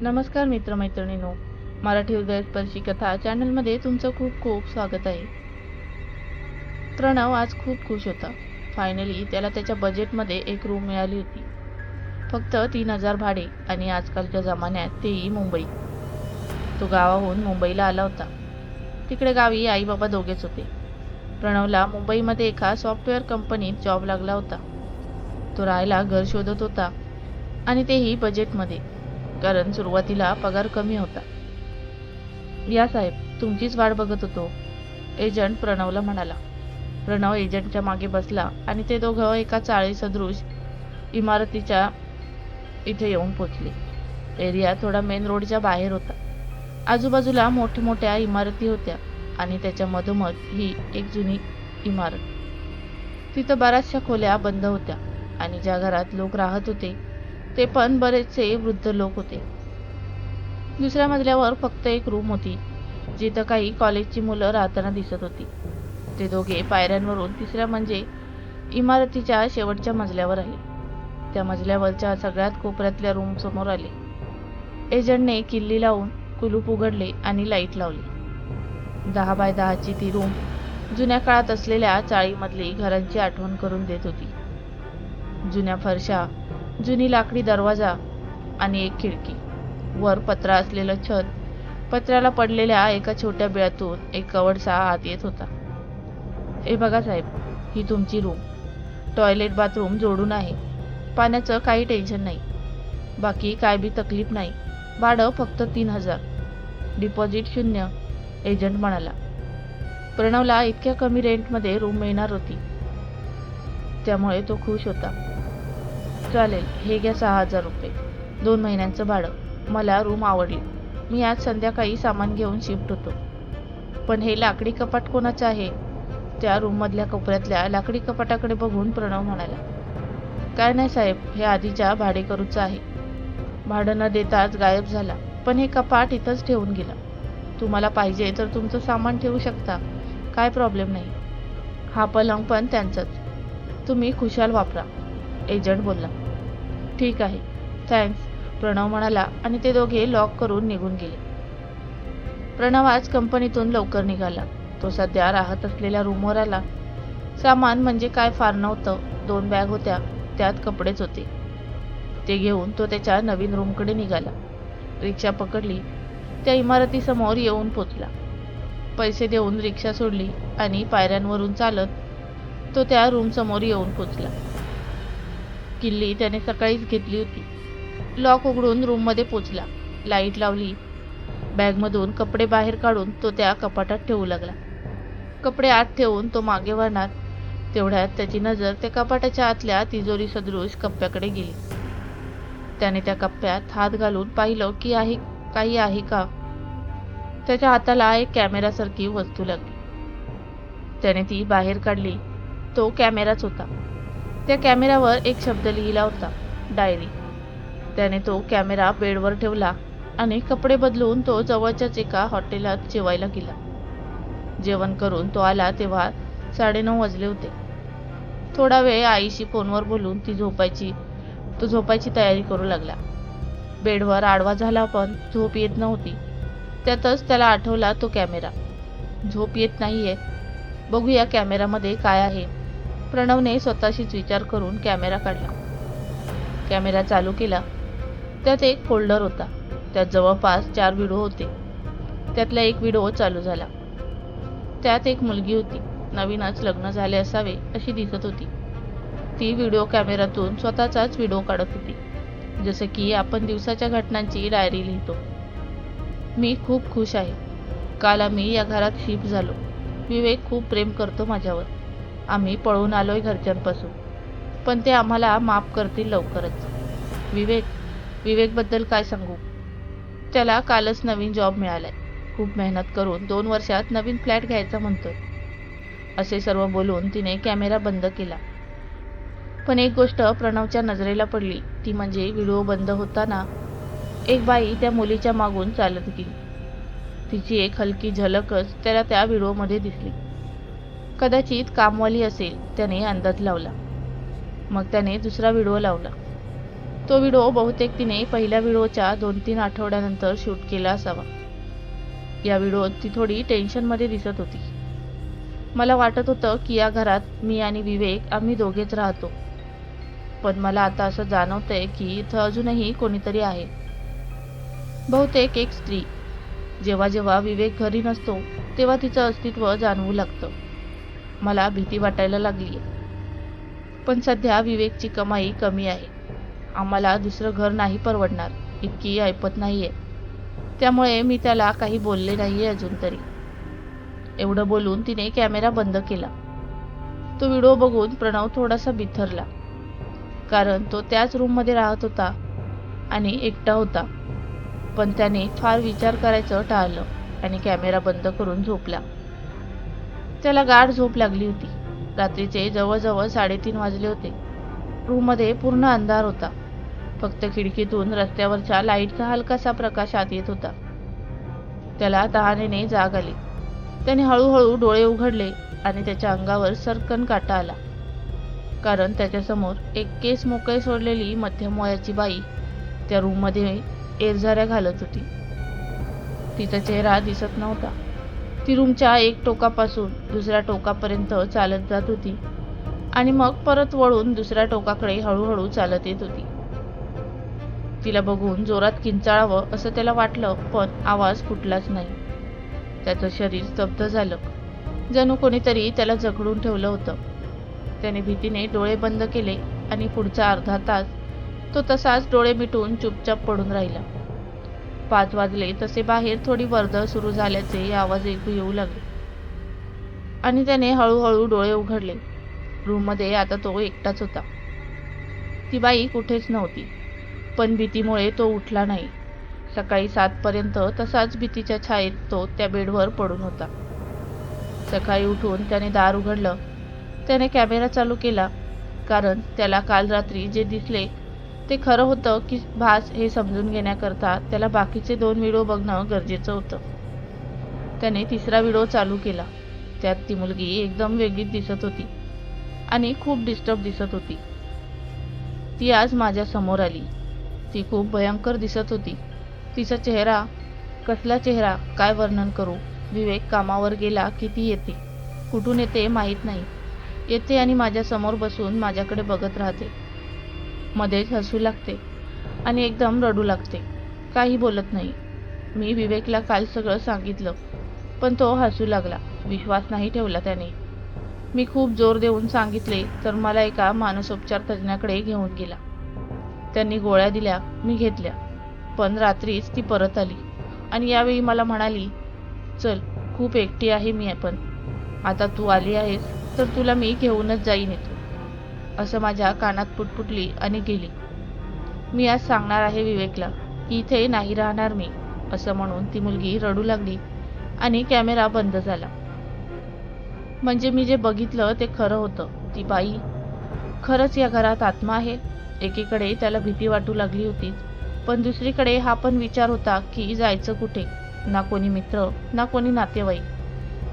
नमस्कार मित्रमैत्रिणींनो. मराठी हृदयस्पर्शी कथा चॅनलमध्ये तुमचं खूप खूप स्वागत आहे. प्रणव आज खूप खुश होता. फायनली त्याला त्याच्या बजेटमध्ये एक रूम मिळाली होती. फक्त तीन हजार भाडे आणि आजकालच्या जमान्यात तेही मुंबई. तो गावाहून मुंबईला आला होता. तिकडे गावी आई बाबा दोघेच होते. प्रणवला मुंबईमध्ये एका सॉफ्टवेअर कंपनीत जॉब लागला होता. तो राहायला घर शोधत होता आणि तेही बजेटमध्ये कारण सुरुवातीला पगार कमी होता. या साहेब तुमचीच वाट बघत होतो. एजंट प्रणवला म्हणाला. प्रणव एजंटच्या मागे बसला आणि ते दोघं एका चाळी सदृश इमारतीच्या इथे येऊन पोचले. एरिया थोडा मेन रोडच्या बाहेर होता. आजूबाजूला मोठ्या मोठ्या इमारती होत्या आणि त्याच्या मधोमध ही एक जुनी इमारत. तिथं बऱ्याचशा खोल्या बंद होत्या आणि ज्या घरात लोक राहत होते ते पण बरेचसे वृद्ध लोक होते. दुसऱ्या मजल्यावर फक्त एक रूम होती जिथं काही कॉलेजची मुलं राहताना दिसत होती. ते दोघे पायऱ्यांवरून तिसऱ्या म्हणजे इमारतीच्या शेवटच्या मजल्यावर आले. त्या मजल्यावरच्या सगळ्यात कोपऱ्यातल्या रूम समोर आले. एजंटने किल्ली लावून कुलूप उघडले आणि लाइट लावली. दहा बाय दहाची ती रूम जुन्या काळात असलेल्या चाळीमधली घरांची आठवण करून देत होती. जुन्या फरशा जुनी लाकडी दरवाजा आणि एक खिडकी. वर पत्रा असलेलं छत पत्र्याला पडलेल्या एका छोट्या बिळातून एक कवडसा आत येत होता. हे बघा साहेब ही तुमची रूम. टॉयलेट बाथरूम जोडून आहे. पाण्याचं काही टेन्शन नाही. बाकी काय बी तकलीफ नाही. भाडं फक्त तीन हजार. डिपॉझिट शून्य एजंट म्हणाला. प्रणवला इतक्या कमी रेंटमध्ये रूम मिळणार होती. त्यामुळे तो खुश होता. चालेल. हे घ्या सहा हजार रुपये. दोन महिन्यांचं भाडं. मला रूम आवडली. मी आज संध्याकाळी सामान घेऊन शिफ्ट होतो. पण हे लाकडी कपाट कोणाचं आहे? त्या रूममधल्या कोपऱ्यातल्या लाकडी कपाटाकडे बघून प्रणव म्हणाला काय नाही साहेब हे आधीच्या भाडेकरूचं आहे. भाडं न देताच गायब झाला पण हे कपाट इथंच ठेवून गेला. तुम्हाला पाहिजे तर तुमचं सामान ठेवू शकता. काय प्रॉब्लेम नाही. हा पलंग पण त्यांचाच. तुम्ही खुशाल वापरा. एजंट बोलला ठीक आहे. थँक्स प्रणव म्हणाला आणि ते दोघे लॉक करून निघून गेले. प्रणव आज कंपनीतून लवकर निघाला. तो सध्या राहत असलेल्या रूमवर आला. सामान म्हणजे काय फार नव्हतं. दोन बॅग होत्या. त्यात कपडेच होते. ते घेऊन तो त्याच्या नवीन रूमकडे निघाला. रिक्षा पकडली. त्या इमारतीसमोर येऊन पोचला. पैसे देऊन रिक्षा सोडली आणि पायऱ्यांवरून चालत तो त्या रूमसमोर येऊन पोचला. किल्ली त्याने सकाळीच घेतली होती. लॉक उघडून रूममध्ये पोचला. लाइट लावली. बॅगमधून कपडे बाहेर काढून तो त्या कपाटात ठेवू लागला. कपडे आत ठेवून तो मागे वळणार. तेवढ्यात त्याची नजर त्या कपाटाच्या आतल्या तिजोरी सदृश कप्प्याकडे गेली. त्याने त्या कप्प्यात हात घालून पाहिलं की आहे काही आहे का? त्याच्या हाताला एक कॅमेरासारखी वस्तू लागली. त्याने ती बाहेर काढली. तो कॅमेराच होता. त्या कॅमेऱ्यावर एक शब्द लिहिला होता डायरी. त्याने तो कॅमेरा बेडवर ठेवला आणि कपडे बदलून तो जवळच्याच एका हॉटेलात जेवायला गेला. जेवण करून तो आला तेव्हा साडेनऊ वाजले होते. थोडा वेळ आईशी फोनवर बोलून ती झोपायची तो झोपायची तयारी करू लागला. बेडवर आडवा झाला पण झोप येत नव्हती. त्यातच त्याला आठवला तो कॅमेरा. झोप येत नाहीये. बघूया कॅमेरामध्ये काय आहे. प्रणवने स्वतःशीच विचार करून कॅमेरा काढला. कॅमेरा चालू केला. त्यात एक फोल्डर होता. त्यात जवळपास चार व्हिडिओ होते. त्यातला एक व्हिडिओ चालू झाला. त्यात एक मुलगी होती. नवीनच लग्न झाले असावे अशी दिसत होती. ती व्हिडिओ कॅमेऱ्यातून स्वतःचाच व्हिडिओ काढत होती. जसं की आपण दिवसाच्या घटनांची डायरी लिहितो. मी खूप खुश आहे. काल आम्ही या घरात शिफ्ट झालो. विवेक खूप प्रेम करतो माझ्यावर. आम्ही पळून आलोय घरच्यांपासून. पण ते आम्हाला माफ करतील लवकरच. विवेक विवेकबद्दल काय सांगू? त्याला कालच नवीन जॉब मिळालाय. खूप मेहनत करून दोन वर्षात नवीन फ्लॅट घ्यायचा म्हणतोय. असे सर्व बोलून तिने कॅमेरा बंद केला. पण एक गोष्ट प्रणवच्या नजरेला पडली. ती म्हणजे व्हिडिओ बंद होताना एक बाई त्या मुलीच्या मागून चालत गेली. तिची एक हलकी झलकच त्याला त्या व्हिडिओमध्ये दिसली. कदाचित कामवाली असेल. त्याने अंदाज लावला. मग त्याने दुसरा व्हिडिओ लावला. तो व्हिडिओ बहुतेक तिने पहिल्या व्हिडिओच्या दोन तीन आठवड्यानंतर शूट केला असावा. या व्हिडिओत ती थोडी टेन्शनमध्ये दिसत होती. मला वाटत होतं की या घरात मी आणि विवेक आम्ही दोघेच राहतो. पण मला आता असं जाणवतंय की इथं अजूनही कोणीतरी आहे. बहुतेक एक स्त्री. जेव्हा जेव्हा विवेक घरी नसतो तेव्हा तिचं अस्तित्व जाणवू लागतं. मला भीती वाटायला लागली. पण सध्या विवेकची कमाई कमी आहे. आम्हाला दुसरं घर नाही परवडणार इतकी ऐपत नाहीये. त्यामुळे मी त्याला काही बोलले नाहीये अजून तरी. एवढं बोलून तिने कॅमेरा बंद केला. तो व्हिडिओ बघून प्रणव थोडासा बिथरला. कारण तो त्याच रूममध्ये राहत होता आणि एकटा होता. पण त्याने फार विचार करायचं टाळलं आणि कॅमेरा बंद करून झोपला. त्याला गाढ झोप लागली होती. रात्रीचे जवळजवळ साडेतीन वाजले होते. रूममध्ये पूर्ण अंधार होता. फक्त खिडकीतून रस्त्यावरच्या लाईटचा हलकासा प्रकाश आत येत होता. त्याला तहानेने जाग आली. त्याने हळूहळू डोळे उघडले आणि त्याच्या अंगावर सरकन काटा आला. कारण त्याच्यासमोर एक केस मोकळे सोडलेली मध्यम वयाची बाई त्या रूममध्ये एरझाऱ्या घालत होती. तिचा चेहरा दिसत नव्हता. ती रूमच्या एक टोकापासून दुसऱ्या टोकापर्यंत चालत जात होती. आणि मग परत वळून दुसऱ्या टोकाकडे हळूहळू चालत येत होती. तिला बघून जोरात किंचाळावं असं त्याला वाटलं पण आवाज फुटलाच नाही. त्याचं शरीर स्तब्ध झालं. जणू कोणीतरी त्याला जखडून ठेवलं होतं. त्याने भीतीने डोळे बंद केले आणि पुढचा अर्धा तास तो तसाच डोळे मिटून चुपचाप पडून राहिला. पाच वाजले तसे बाहेर थोडी वर्दळ सुरू झाल्याचे आवाज ऐकू येऊ लागले. आणि त्याने हळूहळू डोळे उघडले. रूममध्ये आता तो एकटाच होता. ती बाई कुठेच नव्हती पण भीतीमुळे तो उठला नाही. सकाळी सातपर्यंत तसाच भीतीच्या छायेत तो त्या बेडवर पडून होता. सकाळी उठून त्याने दार उघडलं. त्याने कॅमेरा चालू केला कारण त्याला काल रात्री जे दिसले ते खरं होतं की भास हे समजून घेण्याकरता त्याला बाकीचे दोन व्हिडिओ बघणं गरजेचं होतं. त्याने तिसरा व्हिडिओ चालू केला. त्यात ती मुलगी एकदम वेगळीच दिसत होती आणि खूप डिस्टर्ब दिसत होती. ती आज माझ्यासमोर आली. ती खूप भयंकर दिसत होती. तिचा चेहरा कसला चेहरा काय वर्णन करू? विवेक कामावर गेला की ती येते? कुठून येते माहीत नाही. येते आणि माझ्यासमोर बसून माझ्याकडे बघत राहते. मध्येच हसू लागते आणि एकदम रडू लागते. काही बोलत नाही. मी विवेकला काल सगळं सांगितलं पण तो हसू लागला. विश्वास नाही ठेवला त्याने. मी खूप जोर देऊन सांगितले तर मला एका मानसोपचार तज्ज्ञाकडे घेऊन गेला. त्यांनी गोळ्या दिल्या मी घेतल्या. पण रात्रीच ती परत आली आणि यावेळी मला म्हणाली चल खूप एकटी आहे मी पण. आता तू आली आहेस तर तुला मी घेऊनच जाईन येतो असं माझ्या कानात पुटपुटली आणि गेली. मी आज सांगणार आहे विवेकला की इथे नाही राहणार मी असं म्हणून ती मुलगी रडू लागली आणि कॅमेरा बंद झाला. म्हणजे मी जे बघितलं ते खरं होतं. ती बाई खरंच या घरात आत्मा आहे. एकीकडे त्याला भीती वाटू लागली होती पण दुसरीकडे हा पण विचार होता की जायचं कुठे? ना कोणी मित्र ना कोणी नातेवाईक.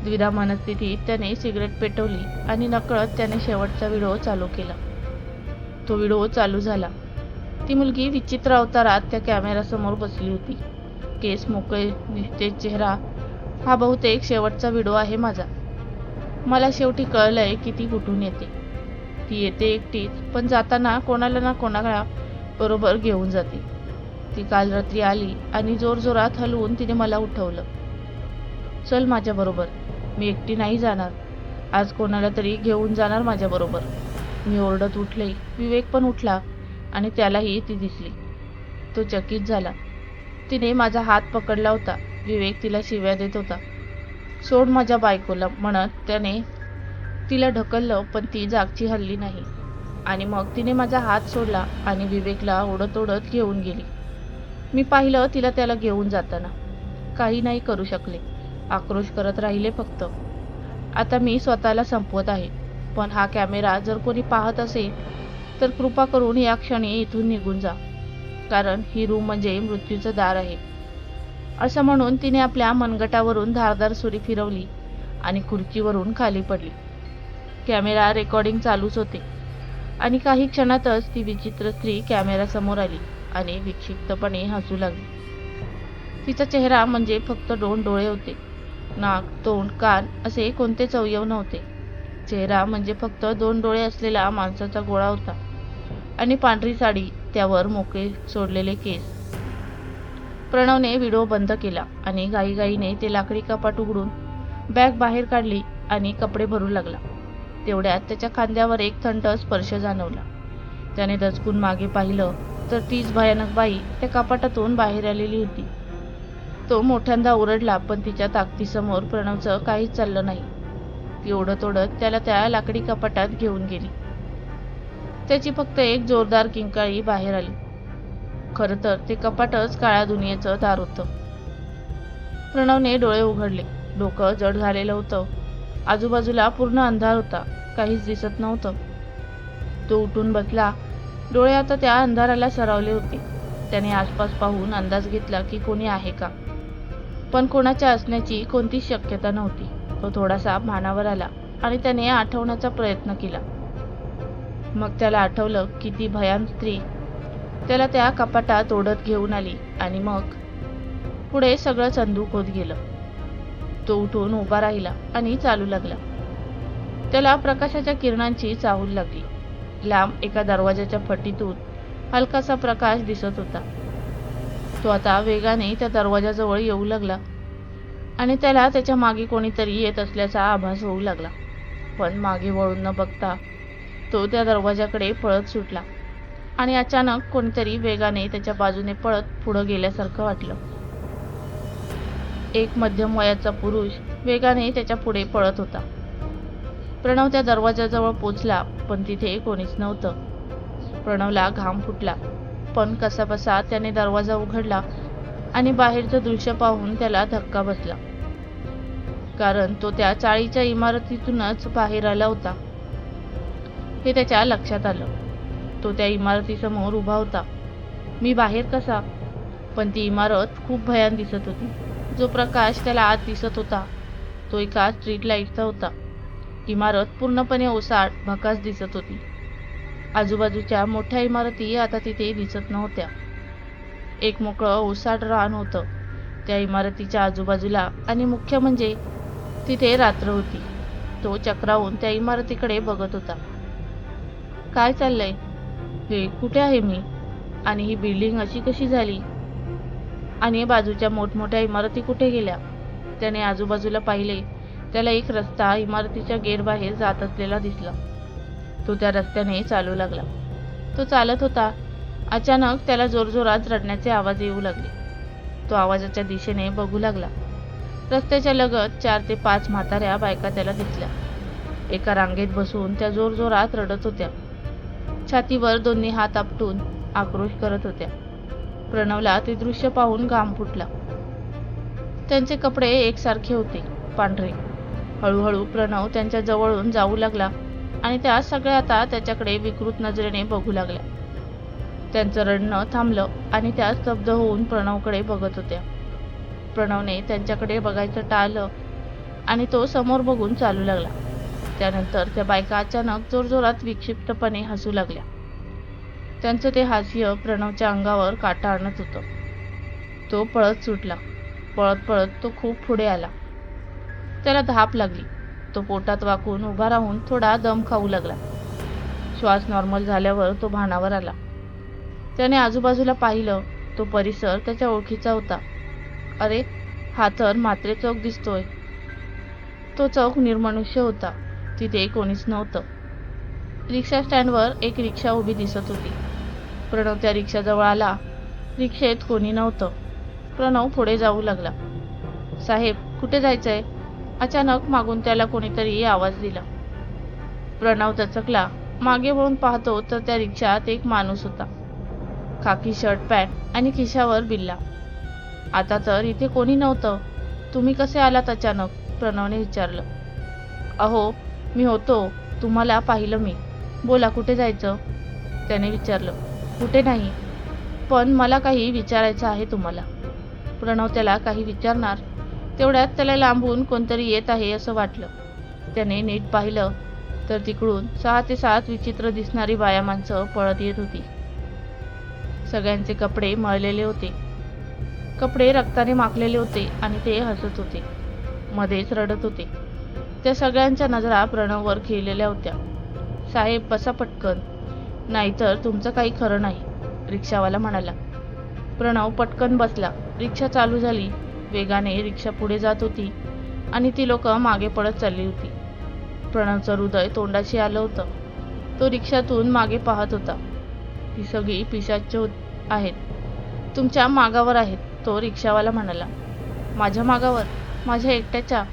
द्विधा मनस्थितीत त्याने सिगरेट पेटवली आणि नकळत त्याने शेवटचा व्हिडिओ चालू केला. तो व्हिडिओ चालू झाला. ती मुलगी विचित्र अवतारात त्या कॅमेरासमोर बसली होती. केस मोकळे निस्तेज चेहरा हा बहुतेक शेवटचा व्हिडिओ आहे माझा. मला शेवटी कळलंय की ती कुठून येते. ती येते एकटीच पण जाताना कोणाला ना कोणाला बरोबर घेऊन जाते. ती काल रात्री आली आणि जोरजोरात हलवून तिने मला उठवलं. चल माझ्याबरोबर. मी एकटी नाही जाणार. आज कोणाला तरी घेऊन जाणार माझ्याबरोबर मी ओरडत उठले विवेक पण उठला आणि त्यालाही ती दिसली. तो चकित झाला. तिने माझा हात पकडला होता. विवेक तिला शिव्या देत होता. सोड माझ्या बायकोला म्हणत त्याने तिला ढकललं पण ती जागची हल्ली नाही. आणि मग तिने माझा हात सोडला आणि विवेकला ओढत ओढत घेऊन गेली. मी पाहिलं तिला त्याला घेऊन जाताना. काही नाही करू शकले. आक्रोश करत राहिले फक्त. आता मी स्वतःला संपवत आहे. पण हा कॅमेरा जर कोणी पाहत असेल तर कृपा करून या क्षणी इथून निघून जा. कारण ही रूम म्हणजे मृत्यूचं दार आहे. असं म्हणून तिने आपल्या मनगटावरून धारदार सुरी फिरवली आणि खुर्चीवरून खाली पडली. कॅमेरा रेकॉर्डिंग चालूच होते. आणि काही क्षणातच ती विचित्र स्त्री कॅमेऱ्यासमोर आली आणि विक्षिप्तपणे हसू लागली. तिचा चेहरा म्हणजे फक्त दोन डोळे होते. नाक तोंड कान असे कोणतेच अवयव नव्हते. चेहरा म्हणजे फक्त दोन डोळे असलेला माणसाचा गोळा होता. आणि पांढरी साडी त्यावर मोकळे सोडलेले केस. प्रणवने व्हिडिओ बंद केला आणि घाईघाईने ते लाकडी कपाट उघडून बॅग बाहेर काढली आणि कपडे भरू लागला. तेवढ्यात त्याच्या खांद्यावर एक थंड स्पर्श जाणवला. त्याने दचकून मागे पाहिलं तर तीच भयानक बाई त्या कपाटातून बाहेर आलेली होती. तो मोठ्यांदा ओरडला पण तिच्या ताकदीसमोर प्रणवचं काहीच चाललं नाही. ती ओढत ओढत त्याला त्या लाकडी कपाटात घेऊन गेली. त्याची फक्त एक जोरदार किंकाळी बाहेर आली. खरं तर ते कपाटच काळ्या दुनियेचं दार होतं. प्रणवने डोळे उघडले. डोकं जड झालेलं होतं. आजूबाजूला पूर्ण अंधार होता. काहीच दिसत नव्हतं. तो उठून बसला. डोळे आता त्या अंधाराला सरावले होते. त्याने आसपास पाहून अंदाज घेतला की कोणी आहे का? पण कोणाच्या असण्याची कोणतीच शक्यता नव्हती. तो थोडासा भानावर आला आणि त्याने आठवण्याचा प्रयत्न केला. मग त्याला आठवलं की ती भयान स्त्री त्याला त्या कपाटात ओढत घेऊन आली आणि मग पुढे सगळं चंदूक होत गेलं. तो उठून उभा राहिला आणि चालू लागला. त्याला प्रकाशाच्या किरणांची चाहूल लागली. लांब एका दरवाजाच्या फटीतून हलकासा प्रकाश दिसत होता. तो आता वेगाने त्या दरवाजाजवळ येऊ लागला. आणि त्याला त्याच्यामागे कोणीतरी येत असल्याचा आभास होऊ लागला. पण मागे वळून न बघता तो त्या दरवाजाकडे पळत सुटला. आणि अचानक कोणीतरी वेगाने त्याच्या बाजूने पळत पुढं गेल्यासारखं वाटलं. एक मध्यम वयाचा पुरुष वेगाने त्याच्या पुढे पळत होता. प्रणव त्या दरवाजाजवळ पोचला पण तिथे कोणीच नव्हतं. प्रणवला घाम फुटला. पण कसाबसा त्याने दरवाजा उघडला आणि बाहेरचं दृश्य पाहून त्याला धक्का बसला. कारण तो त्या चाळीच्या इमारतीतूनच बाहेर आला होता. हे त्याच्या लक्षात आलं. तो त्या इमारतीसमोर उभा होता. मी बाहेर कसा? पण ती इमारत खूप भयान दिसत होती. जो प्रकाश त्याला आत दिसत होता तो एका स्ट्रीट लाईटचा होता. इमारत पूर्णपणे ओसाड भकास दिसत होती. आजूबाजूच्या मोठ्या इमारती आता तिथे दिसत नव्हत्या. एक मोकळं ओसाड रान होतं. त्या इमारतीच्या आजूबाजूला आणि मुख्य म्हणजे तिथे रात्र होती. तो चक्रावून त्या इमारतीकडे बघत होता. काय चाललंय? हे कुठे आहे मी? आणि ही बिल्डिंग अशी कशी झाली? आणि बाजूच्या मोठमोठ्या इमारती कुठे गेल्या? त्याने आजूबाजूला पाहिले. त्याला एक रस्ता इमारतीच्या गेटबाहेर जात असलेला दिसला. तो त्या रस्त्याने चालू लागला. तो चालत होता. अचानक त्याला जोरजोरात रडण्याचे आवाज येऊ लागले. तो आवाजाच्या दिशेने बघू लागला. रस्त्याच्या लगत चार ते पाच म्हाताऱ्या बायका त्याला दिसल्या. एका रांगेत बसून त्या जोरजोरात रडत होत्या. छातीवर दोन्ही हात आपटून आक्रोश करत होत्या. प्रणवला ते दृश्य पाहून घाम फुटला. त्यांचे कपडे एकसारखे होते पांढरे. हळूहळू प्रणव त्यांच्या जवळून जाऊ लागला. आणि त्या सगळ्या आता त्याच्याकडे विकृत नजरेने बघू लागल्या. त्यांचं रडणं थांबलं आणि त्या स्तब्ध होऊन प्रणवकडे बघत होत्या. प्रणवने त्यांच्याकडे बघायचं टाळलं आणि तो समोर बघून चालू लागला. त्यानंतर त्या बायका अचानक जोरजोरात विक्षिप्तपणे हसू लागल्या. त्यांचं ते हास्य प्रणवच्या अंगावर काटा आणत होतं. तो पळत सुटला. पळत पळत तो खूप पुढे आला. त्याला धाप लागली. तो पोटात वाकून उभा राहून थोडा दम खाऊ लागला. श्वास नॉर्मल झाल्यावर तो भानावर आला. त्याने आजूबाजूला पाहिलं तो परिसर त्याच्या ओळखीचा होता. अरे हा तर मात्रे चौक दिसतोय. तो चौक निर्मनुष्य होता. तिथे कोणीच नव्हतं. रिक्षा स्टँडवर एक रिक्षा उभी दिसत होती. प्रणव त्या रिक्षाजवळ आला. रिक्षेत कोणी नव्हतं. प्रणव पुढे जाऊ लागला. साहेब कुठे जायचंय? अचानक मागून त्याला कोणीतरी आवाज दिला. प्रणव दचकला. मागे वळून पाहतो तर त्या रिक्षात एक माणूस होता. खाकी शर्ट पॅन्ट आणि खिशावर बिल्ला. आता तर इथे कोणी नव्हतं. तुम्ही कसे आलात अचानक? प्रणवने विचारलं. अहो मी होतो. तुम्हाला पाहिलं मी. बोला कुठे जायचं? त्याने विचारलं. कुठे नाही. पण मला काही विचारायचं आहे तुम्हाला. प्रणव त्याला काही विचारणार तेवढ्यात त्याला लांबून कोणतरी येत आहे असं वाटलं. त्याने नीट पाहिलं तर तिकडून सहा ते सात विचित्र दिसणारी बाया माणसं पळत येत होती. सगळ्यांचे कपडे मळलेले होते. कपडे रक्ताने माखलेले होते आणि ते हसत होते. मध्येच रडत होते. त्या सगळ्यांच्या नजरा प्रणववर खेळलेल्या होत्या. साहेब बसा पटकन. नाहीतर तुमचं काही खरं नाही रिक्षावाला म्हणाला. प्रणव पटकन बसला. रिक्षा चालू झाली. वेगाने रिक्षा पुढे जात होती आणि ती लोक मागे पडत चालली होती. प्रणवचं हृदय तोंडाशी आलं होतं. तो रिक्षातून मागे पाहत होता. ती सगळी पिशाच होत आहेत. तुमच्या मागावर आहेत तो रिक्षावाला म्हणाला. माझ्या मागावर? माझ्या एकट्याच्या?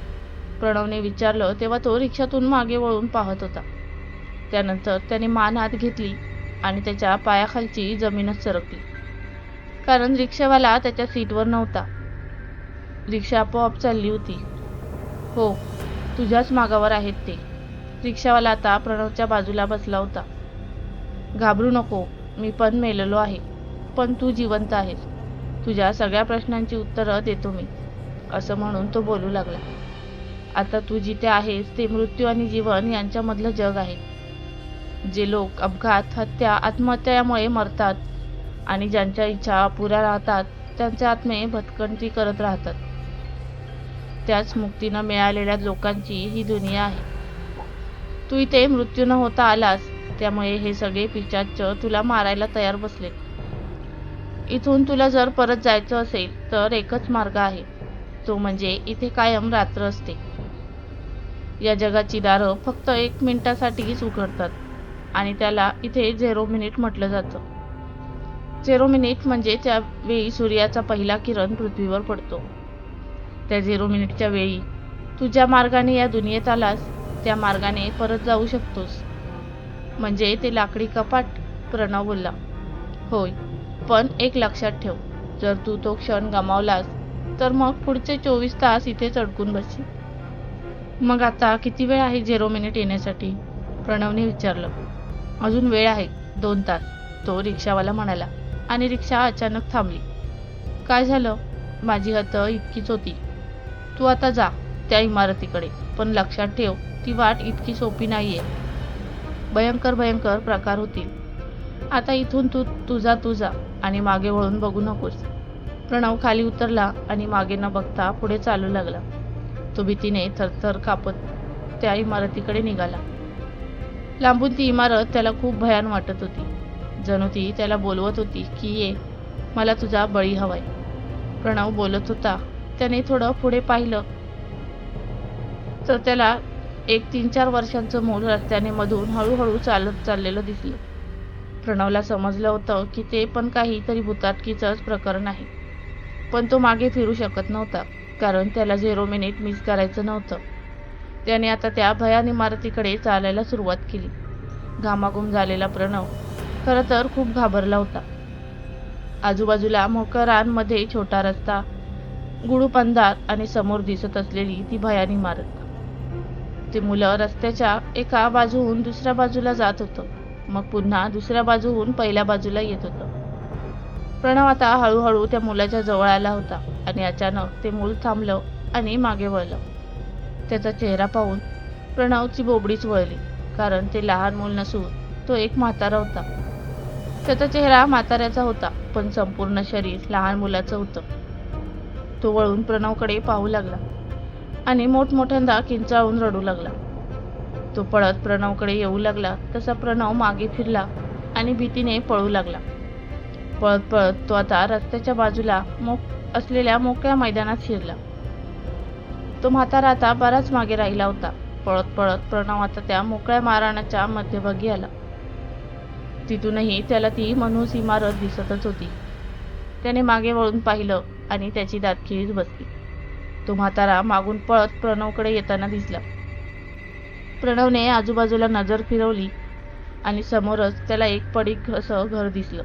प्रणवने विचारलं तेव्हा तो रिक्षातून मागे वळून पाहत होता. त्यानंतर त्याने मान हात घेतली आणि त्याच्या पायाखालची जमीनच सरकली. कारण रिक्षावाला त्याच्या सीटवर नव्हता. रिक्षा आपोआप चालली होती. हो तुझ्याच मागावर आहेत ते. रिक्षावाला आता प्रणवच्या बाजूला बसला होता. घाबरू नको मी पण मेलेलो आहे पण तू जिवंत आहेस. तुझ्या सगळ्या प्रश्नांची उत्तरं देतो मी असं म्हणून तो बोलू लागला. आता तू जिथे आहेस ते मृत्यू आणि जीवन यांच्यामधलं जग आहे. जे लोक अपघात हत्या आत्महत्या यामुळे मरतात आणि ज्यांच्या इच्छा अपुऱ्या राहतात त्यांचे आत्मे भटकंती करत राहतात. त्याच मुक्तीनं मिळालेल्या लोकांची ही दुनिया आहे. तू इथे मृत्यू न होता आलास त्यामुळे हे सगळे पिचाच तुला मारायला तयार बसले. इथून तुला जर परत जायचं असेल तर एकच मार्ग आहे तो म्हणजे इथे कायम रात्र असते. या जगाची दारं फक्त एक मिनिटासाठीच उघडतात आणि त्याला इथे झेरो मिनिट म्हटलं जातं. झेरो मिनिट म्हणजे त्यावेळी सूर्याचा पहिला किरण पृथ्वीवर पडतो. त्या झिरो मिनिटच्या वेळी. तू ज्या मार्गाने या दुनियेत आलास त्या मार्गाने परत जाऊ शकतोस. म्हणजे ते लाकडी कपाट प्रणव बोलला. होय पण एक लक्षात ठेव. जर तू तो क्षण गमावलास तर मग पुढचे चोवीस तास इथेच अडकून बसशील. मग आता किती वेळ आहे झिरो मिनिट येण्यासाठी? प्रणवने विचारलं. अजून वेळ आहे दोन तास तो रिक्षावाला म्हणाला. आणि रिक्षा अचानक थांबली. काय झालं? माझी हत इतकीच होती. तू आता जा त्या इमारतीकडे. पण लक्षात ठेव ती वाट इतकी सोपी नाहीये. भयंकर भयंकर प्रकार होतील. आता इथून तू तुझा तुझा आणि मागे वळून बघू नकोस. प्रणव खाली उतरला आणि मागे न बघता पुढे चालू लागला. तो भीतीने थरथर कापत त्या इमारतीकडे निघाला. लांबून ती इमारत त्याला खूप भयान वाटत होती. जणू ती त्याला बोलवत होती की ये मला तुझा बळी हवाय. प्रणव बोलत होता त्याने थोडं पुढे पाहिलं. तर त्याला एक तीन चार वर्षांचं मूल रस्त्याने मधून हळूहळू चालत चाललेलं दिसलं. प्रणवला समजलं होतं की ते पण काहीतरी भूताटकीचंच प्रकरण आहे. पण तो मागे फिरू शकत नव्हता कारण त्याला झिरो मिनिट मिस करायचं नव्हतं. त्याने आता त्या भयान इमारतीकडे चालायला सुरुवात केली. घामाघूम झालेला प्रणव खरं तर खूप घाबरला होता. आजूबाजूला मोकरांमध्ये रानमध्ये छोटा रस्ता गुडूप अंधार आणि समोर दिसत असलेली ती भयान इमारत. ते मुलं रस्त्याच्या एका बाजूहून दुसऱ्या बाजूला जात होतं. मग पुन्हा दुसऱ्या बाजूहून पहिल्या बाजूला येत होतं. प्रणव आता हळूहळू त्या मुलाच्या जवळ आला होता आणि अचानक ते मूल थांबलं आणि मागे वळलं. त्याचा चेहरा पाहून प्रणवची बोबडीच वळली कारण ते लहान मूल नसून तो एक म्हातारा होता. त्याचा चेहरा म्हाताऱ्याचा होता पण संपूर्ण शरीर लहान मुलाचं होतं. तो वळून प्रणवकडे पाहू लागला आणि मोठमोठ्यांदा किंचाळून रडू लागला. तो पळत प्रणवकडे येऊ लागला तसा प्रणव मागे फिरला आणि भीतीने पळू लागला. पळत पळत तो आता रस्त्याच्या बाजूला मोक असलेल्या मोकळ्या मैदानात शिरला. तो म्हातारा आता बराच मागे राहिला होता. पळत पळत प्रणव आता त्या मोकळ्या माराणाच्या मध्यभागी आला. तिथूनही त्याला ती मनुस इमारत दिसतच होती. त्याने मागे वळून पाहिलं आणि त्याची दातखिळीच बसली. तो म्हातारा मागून पळत प्रणवकडे येताना दिसला. प्रणवने आजूबाजूला नजर फिरवली आणि समोरच त्याला एक पडीक असं घर दिसलं.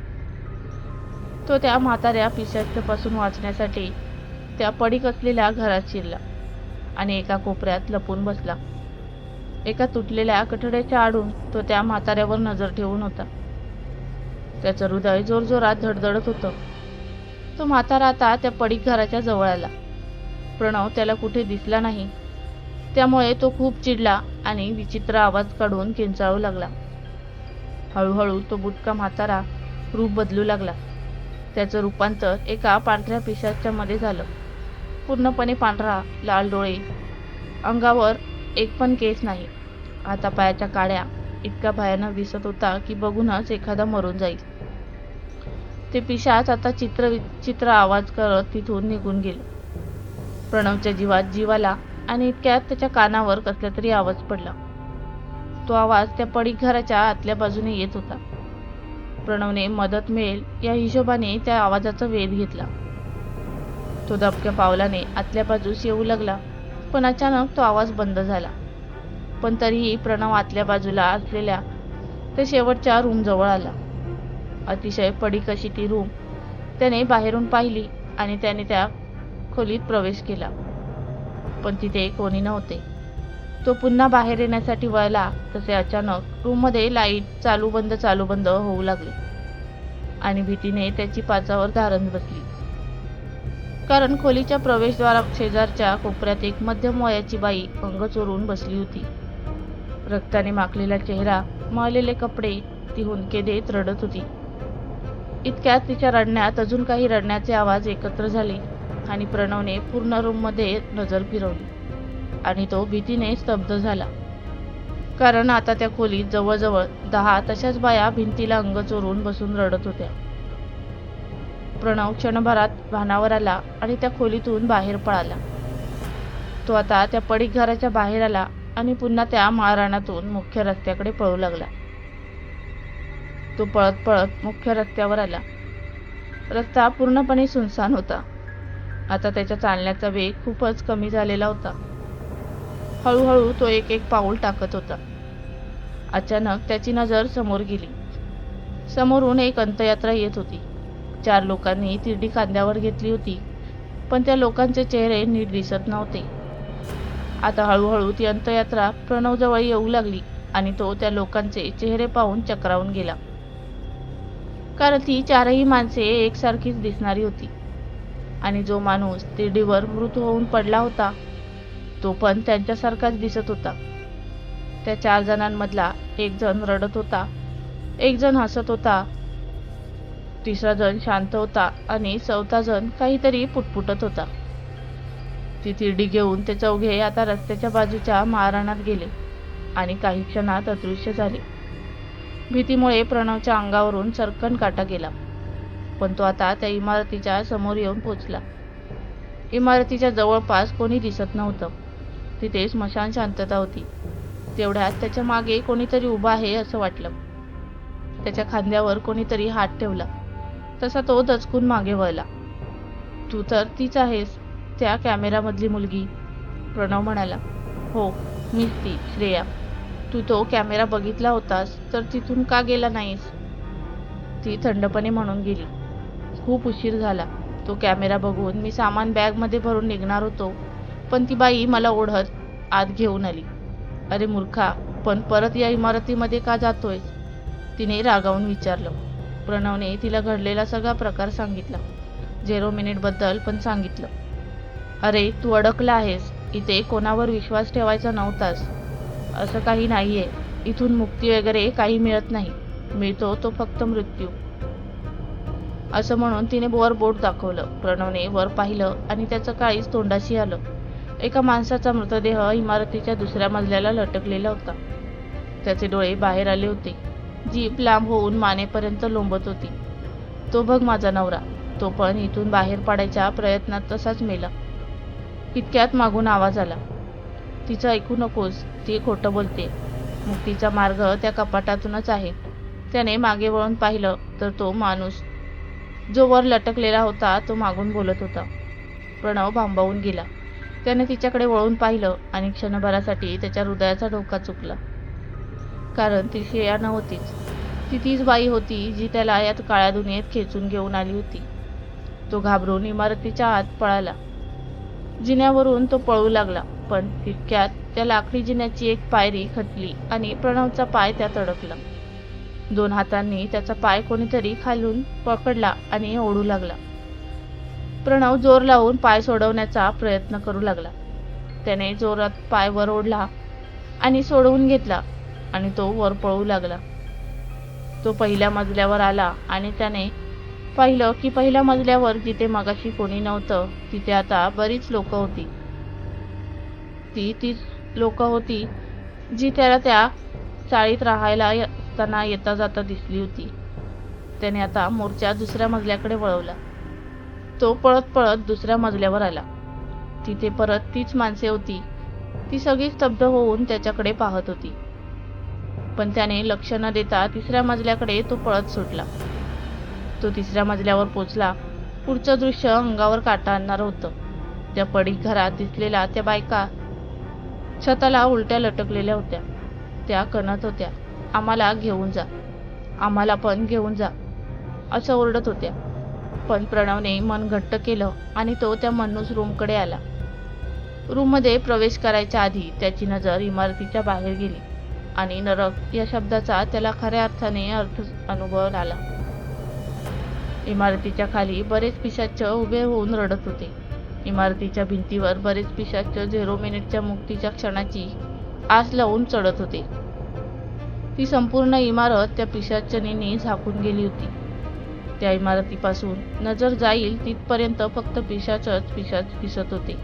तो त्या म्हाताऱ्या पिशाच्यापासून वाचण्यासाठी त्या पडीक असलेल्या घरात शिरला आणि एका कोपऱ्यात लपून बसला. एका तुटलेल्या कठड्याच्या आडून तो त्या म्हाताऱ्यावर नजर ठेवून होता. त्याचं हृदय जोरजोरात धडधडत होतं. तो म्हातारा आता त्या पडीक घराच्या जवळ आला. प्रणव त्याला कुठे दिसला नाही. त्यामुळे तो खूप चिडला आणि विचित्र आवाज काढून किंचाळू लागला. हळूहळू तो बुटका म्हातारा रूप बदलू लागला. त्याचं रूपांतर एका पांढऱ्या पिशाच्या मध्ये झालं. पूर्णपणे पांढरा लाल डोळे. अंगावर एक पण केस नाही. आता पायाच्या काड्या. इतका भयानक दिसत होता की बघूनच एखादा मरून जाईल. ते पिशाच आता चित्र विचित्र आवाज करत तिथून निघून गेले. प्रणवच्या जीवात जीवाला आणि इतक्यात त्याच्या कानावर कसला तरी आवाज पडला. तो आवाज त्या पडीक घराच्या आतल्या बाजूने येत होता. प्रणवने मदत मिळेल या हिशोबाने त्या आवाजाचा वेध घेतला. तो दबक्या पावलाने आतल्या बाजूस येऊ लागला पण अचानक तो आवाज बंद झाला. पण तरीही प्रणव आतल्या बाजूला असलेल्या त्या शेवटच्या रूमजवळ आला. अतिशय पडीक अशी ती रूम त्याने बाहेरून पाहिली आणि त्याने त्या खोलीत प्रवेश केला. पण तिथे कोणी नव्हते. तो पुन्हा बाहेर येण्यासाठी वळला तसे अचानक रूममध्ये लाइट चालू बंद चालू बंद होऊ लागली आणि भीतीने त्याची पाचावर धारण बसली. कारण खोलीच्या प्रवेशद्वारा शेजारच्या कोपऱ्यात एक मध्यम वयाची बाई अंग चोरून बसली होती. रक्ताने माखलेला चेहरा मळलेले कपडे ती हुंदके देत रडत होती. इतक्यात तिच्या रडण्यात अजून काही रडण्याचे आवाज एकत्र झाले आणि प्रणवने पूर्ण रूममध्ये नजर फिरवली आणि तो भीतीने स्तब्ध झाला. कारण आता त्या खोलीत जवळजवळ दहा तशाच बाया भिंतीला अंग चोरून बसून रडत होत्या. प्रणव क्षणभरात भानावर आला आणि त्या खोलीतून बाहेर पळाला. तो आता त्या पडीक घराच्या बाहेर आला आणि पुन्हा त्या माळरानातून मुख्य रस्त्याकडे पळू लागला. तो पळत पळत मुख्य रस्त्यावर आला. रस्ता पूर्णपणे सुनसान होता. आता त्याच्या चालण्याचा वेग खूपच कमी झालेला होता. हळूहळू तो एक एक पाऊल टाकत होता. अचानक त्याची नजर समोर गेली. समोरून एक अंतयात्रा येत होती. चार लोकांनी तिरडी कांद्यावर घेतली होती पण त्या लोकांचे चेहरे नीट दिसत नव्हते. आता हळूहळू ती अंतयात्रा प्रणवजवळ येऊ लागली आणि तो त्या लोकांचे चेहरे पाहून चक्रावून गेला. कारण ती चारही माणसे एकसारखीच दिसणारी होती. आणि जो माणूस तिडीवर मृत होऊन पडला होता तो पण त्यांच्यासारखाच दिसत होता. त्या चार जणांमधला एक जण रडत होता एक जण हसत होता तिसरा जण शांत होता आणि चौथा जण काहीतरी पुटपुटत होता. ती तिरडी घेऊन ते चौघे आता रस्त्याच्या बाजूच्या महाराणात गेले आणि काही क्षणात अदृश्य झाले. भीतीमुळे प्रणवच्या अंगावरून सरकन काटा गेला. पण तो आता त्या इमारतीच्या समोर येऊन पोचला. इमारतीच्या जवळपास कोणी दिसत नव्हतं. तिथे स्मशान शांतता होती. तेवढ्यात त्याच्यामागे कोणीतरी उभा आहे असं वाटलं. त्याच्या खांद्यावर कोणीतरी हात ठेवला. तसा तो दचकून मागे वळला. तू तर तीच आहेस त्या कॅमेरामधली मुलगी प्रणव म्हणाला. हो मीच ती श्रेया. तू तो कॅमेरा बघितला होतास तर तिथून का गेला नाहीस? ती थंडपणे म्हणून गेली. खूप उशीर झाला. तो कॅमेरा बघून मी सामान बॅगमध्ये भरून निघणार होतो पण ती बाई मला ओढत आत घेऊन आली. अरे मूर्खा पण परत या इमारतीमध्ये का जातोय? तिने रागावून विचारलं. प्रणवने तिला घडलेला सगळा प्रकार सांगितला. झेरो मिनिटबद्दल पण सांगितलं. अरे तू अडकला आहेस. इथे कोणावर विश्वास ठेवायचा नव्हतास. असं काही नाही आहे इथून मुक्ती वगैरे काही मिळत नाही. मिळतो तो फक्त मृत्यू. असं म्हणून तिने वर बोट दाखवलं. प्रणवने वर पाहिलं आणि त्याचं काळीच तोंडाशी आलं. एका माणसाचा मृतदेह इमारतीच्या दुसऱ्या मजल्याला लटकलेला होता. त्याचे डोळे बाहेर आले होते. जीप लांब होऊन मानेपर्यंत लोंबत होती. तो बघ माझा नवरा. तो पण इथून बाहेर पडायच्या प्रयत्नात तसाच मेला. इतक्यात मागून आवाज आला. तिचं ऐकू नकोस ती खोटं बोलते. मुक्तीचा मार्ग त्या कपाटातूनच आहे. त्याने मागे वळून पाहिलं तर तो माणूस जो वर लटकलेला होता तो मागून बोलत होता. प्रणव भांबावून गेला. त्याने तिच्याकडे वळून पाहिलं आणि क्षणभरासाठी त्याच्या हृदयाचा डोका चुकला. कारण ती श्रेया नव्हतीच ती तीच बाई होती जी त्याला यात काळ्या दुनियेत खेचून घेऊन आली होती. तो घाबरून इमारतीच्या आत पळाला. जिन्यावरून तो पळू लागला. पण तितक्यात त्या लाकडी जिन्याची एक पायरी खटली आणि प्रणवचा पाय त्यात अडकला. दोन हातांनी त्याचा पाय कोणीतरी खालून पकडला आणि ओढू लागला. प्रणव जोर लावून पाय सोडवण्याचा प्रयत्न करू लागला. त्याने जोरात पाय वर ओढला आणि सोडवून घेतला आणि तो वर पळू लागला. तो पहिल्या मजल्यावर आला आणि त्याने पाहिलं की पहिल्या मजल्यावर जिथे मगाशी कोणी नव्हतं तिथे आता बरीच लोक होती. ती तीच लोक होती जी त्याला त्या चाळीत राहायला य- असताना येता जाता दिसली होती. त्याने आता मोर्चा दुसऱ्या मजल्याकडे वळवला. तो पळत पळत दुसऱ्या मजल्यावर आला. तिथे परत तीच माणसे होती. ती सगळी स्तब्ध होऊन त्याच्याकडे पाहत होती. पण त्याने लक्ष न देता तिसऱ्या मजल्याकडे तो पळत सुटला. तो तिसऱ्या मजल्यावर पोचला. पुढचं दृश्य अंगावर काटा आणणार होतं. त्या पडी घरात दिसलेला त्या बायका छताला उलट्या लटकलेल्या होत्या. त्या कणत होत्या. आम्हाला घेऊन जा. आम्हाला पण घेऊन जा. असं ओरडत होत्या. पण प्रणवने मन घट्ट केलं आणि तो त्या मन्नूस रूमकडे आला. रूममध्ये प्रवेश करायच्या आधी त्याची नजर इमारतीच्या बाहेर गेली आणि नरक या शब्दाचा त्याला खऱ्या अर्थाने अर्थ अनुभव आला. इमारतीच्या खाली बरेच पिशाच उभे होऊन रडत होते. इमारतीच्या भिंतीवर बरेच पिशाच झिरो मिनिटच्या मुक्तीच्या क्षणाची आस लावून चढत होते. ती संपूर्ण इमारत त्या पिशाचनीने झाकून गेली होती. त्या इमारतीपासून नजर जाईल तिथपर्यंत फक्त पिशाचच पिशाच दिसत होते.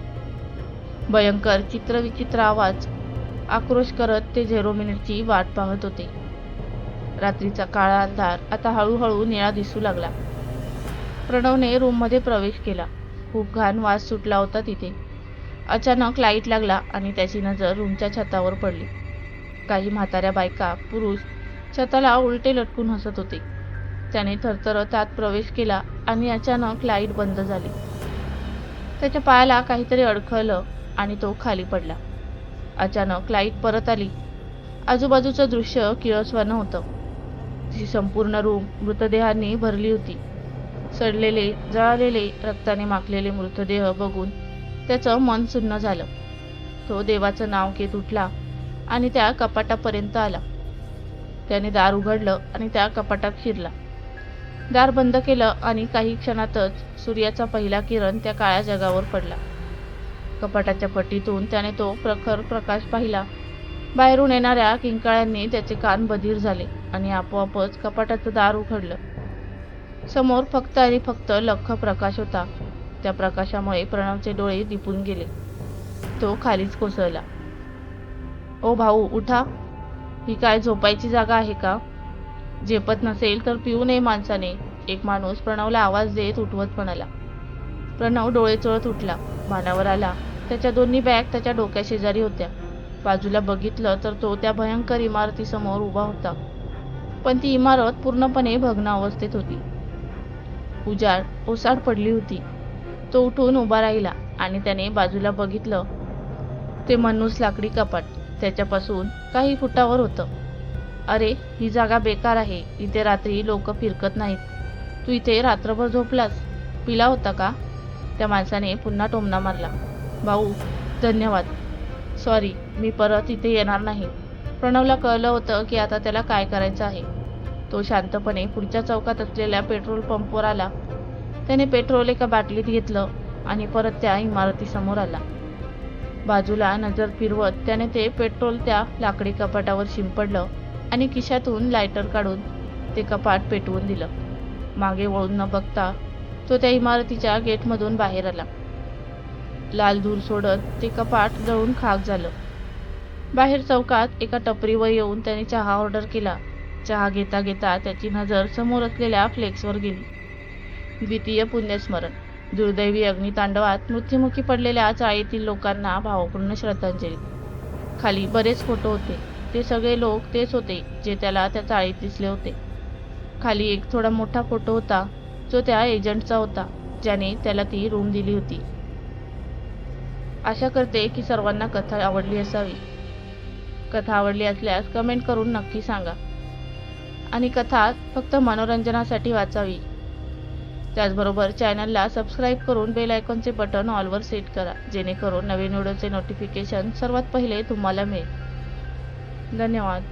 भयंकर चित्रविचित्र आवाज आक्रोश करत ते झेरो मिनिटची वाट पाहत होते. रात्रीचा काळा अंधार आता हळूहळू निळा दिसू लागला. प्रणवने रूममध्ये प्रवेश केला. खूप घाण वास सुटला होता तिथे. अचानक लाइट लागला आणि त्याची नजर रूमच्या छतावर पडली. काही म्हाताऱ्या बायका पुरुष छताला उलटे लटकून हसत होते. त्याने थरथरत आत प्रवेश केला आणि अचानक लाइट बंद झाली. त्याच्या पायाला काहीतरी अडखळलं आणि तो खाली पडला. अचानक लाइट परत आली. आजूबाजूचं दृश्य किळसवानं होतं. ती संपूर्ण रूम मृतदेहांनी भरली होती. सडलेले जळालेले रक्ताने माखलेले मृतदेह बघून त्याचं मन सुन्न झालं. तो देवाचं नाव घेत उठला आणि त्या कपाटापर्यंत आला. त्याने दार उघडलं आणि त्या कपाटात शिरला. दार बंद केलं आणि काही क्षणातच सूर्याचा पहिला किरण त्या काळ्या जगावर पडला. कपाटाच्या पट्टीतून त्याने तो प्रखर प्रकाश पाहिला. बाहेरून येणाऱ्या किंकाळ्यांनी त्याचे कान बधीर झाले आणि आपोआपच कपाटाचं दार उघडलं. समोर फक्त आणि फक्त लख्ख प्रकाश होता. त्या प्रकाशामुळे प्रणवचे डोळे दिपून गेले. तो खालीच कोसळला. ओ भाऊ उठा. ही काय झोपायची जागा आहे का? झेपत नसेल तर पिऊ नये माणसाने. एक माणूस प्रणवला आवाज देत उठवत म्हणाला. प्रणव डोळे चोळत उठला. मानावर आला. त्याच्या दोन्ही बॅग त्याच्या डोक्या शेजारी होत्या. बाजूला बघितलं तर तो त्या भयंकर इमारतीसमोर उभा होता. पण ती इमारत पूर्णपणे भग्न अवस्थेत होती. उजाड ओसाड पडली होती. तो उठून उभा राहिला आणि त्याने बाजूला बघितलं. ते मनूस लाकडी कपाट त्याच्यापासून काही फुटावर होतं. अरे ही जागा बेकार आहे. इथे रात्री लोक फिरकत नाहीत. तू इथे रात्रभर झोपलास. पिला होता का? त्या माणसाने पुन्हा टोमणा मारला. भाऊ धन्यवाद. सॉरी मी परत इथे येणार नाही. प्रणवला कळलं होतं की आता त्याला काय करायचं आहे. तो शांतपणे पुढच्या चौकात असलेल्या पेट्रोल पंपवर आला. त्याने पेट्रोल एका बाटलीत घेतलं आणि परत त्या इमारतीसमोर आला. बाजूला नजर फिरवत त्याने ते पेट्रोल त्या लाकडी कपाटावर शिंपडलं आणि खिशातून लायटर काढून ते कपाट पेटवून दिलं. मागे वळून न बघता तो त्या इमारतीच्या गेटमधून बाहेर आला. लाल धूर सोडत ते कपाट जळून खाक झालं. बाहेर चौकात एका टपरीवर येऊन त्याने चहा ऑर्डर केला. चहा घेता घेता त्याची नजर समोर असलेल्या फ्लेक्सवर गेली. द्वितीय पुण्यस्मरण. दुर्दैवी अग्नितांडवात मृत्युमुखी पडलेल्या चाळीतील लोकांना भावपूर्ण श्रद्धांजली. खाली बरेच फोटो होते. ते सगळे लोक तेच होते जे त्याला त्या चाळीत दिसले होते. खाली एक थोडा मोठा फोटो होता. जो त्या एजंटचा होता ज्याने त्याला ती रूम दिली होती. आशा करते की सर्वांना कथा आवडली असावी. कथा आवडली असल्यास कमेंट करून नक्की सांगा. आणि कथा फक्त मनोरंजनासाठी वाचावी. त्याचबरोबर चॅनलला सबस्क्राईब करून बेल आयकॉनचे बटन ऑलवर सेट करा जेणेकरून नवीन व्हिडिओचे नोटिफिकेशन सर्वात पहिले तुम्हाला मिळेल. धन्यवाद.